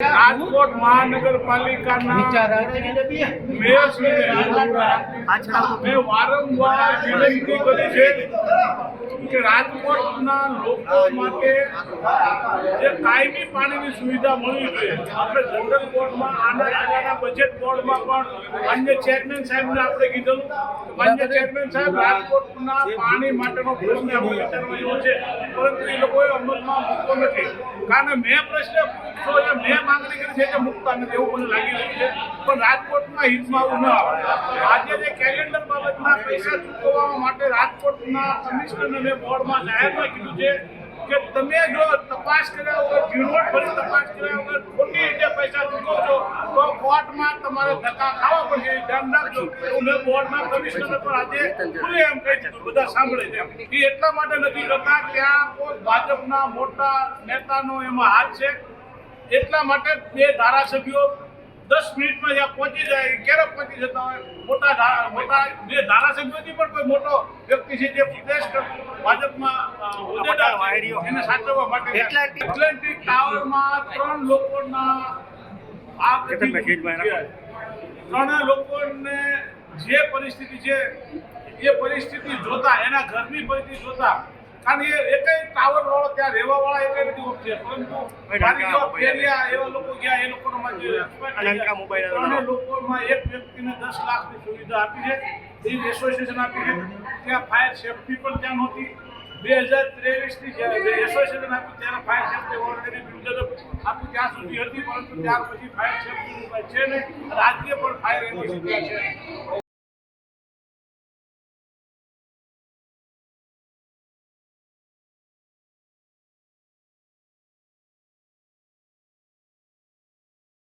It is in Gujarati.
રાજકોટ મહાનગરપાલિકાના મેં વારંવાર પાણીની સુવિધા મળી છે, આપણે જનરલ બોર્ડમાં, આના પહેલાના બજેટ બોર્ડમાં પણ માન્ય ચેરમેન સાહેબને આપણે કીધું કે માન્ય ચેરમેન સાહેબ રાજકોટના પાણી માટેનો પ્રશ્ન છે પરંતુ એ લોકોએ અમલમાં મૂકવો નથી. કારણ કે મેં પ્રશ્ન પૂછ્યો એ મેં માંગણી કરી છે કે મૂકતા નથી એવું મને લાગી રહ્યું છે. પણ રાજકોટમાં હિતમાં આવું ન આવે. આજે જે કેલેન્ડર બાબતમાં પૈસા ચૂકવવા માટે રાજકોટના કમિશનરને બોર્ડમાં જાહેરમાં કીધું છે કે તમે જો તપાસ કર્યા વગર ઝીણવટ તપાસ કર્યા વગર ખોટી રીતે પૈસા ચૂકવશો તો કોર્ટમાં તમારે ધક્કા ખાવા પડશે. ધ્યાન રાખજો. એવું મેં બોર્ડના કમિશનર પણ આજે ખુલ્લે એમ કહી દીધું. બધા સાંભળે છે એ એટલા માટે નથી કરતા. ત્યાં કોઈ ભાજપના મોટા નેતાનો એમાં હાથ છે. એટલા માટે બે ધારાસભ્યો દસ મિનિટમાં જ્યાં પહોંચી જાય ક્યારે પહોંચી જતા હોય. મોટા મોટા જે ધારાસભ્યોથી પણ કોઈ મોટો વ્યક્તિ છે જે પ્રદેશ ભાજપમાં હોદ્દેદાર એને સાચવવા માટે એટલાન્ટિક ટાવરમાં ત્રણ લોકોના આ ત્રણ લોકોને જે પરિસ્થિતિ છે એ પરિસ્થિતિ જોતા એના ઘરની પરિસ્થિતિ જોતા કારણ એ એકેય ટાવર વાળો ત્યાં રહેવા વાળા એકેય નથી છે પરંતુ મારી જો ફેરિયા એવા લોકો ગયા એ લોકોનો ત્રણે લોકોમાં એક વ્યક્તિને દસ લાખની સુવિધા આપી છે. એ એસોસિએશન આપી છે. ત્યાં ફાયર સેફટી પણ ત્યાં નહોતી. બે હજાર ત્રેવીસની જ્યારે એસોસિએશન આપ્યું ત્યારે ફાયર સેફટી ઓલરેડી બિલ્ડર આપ્યું. ત્યાં સુધી હતી પરંતુ ત્યાર પછી ફાયર સેફટી છે નહીં. રાજ્ય પણ ફાયર એની છે.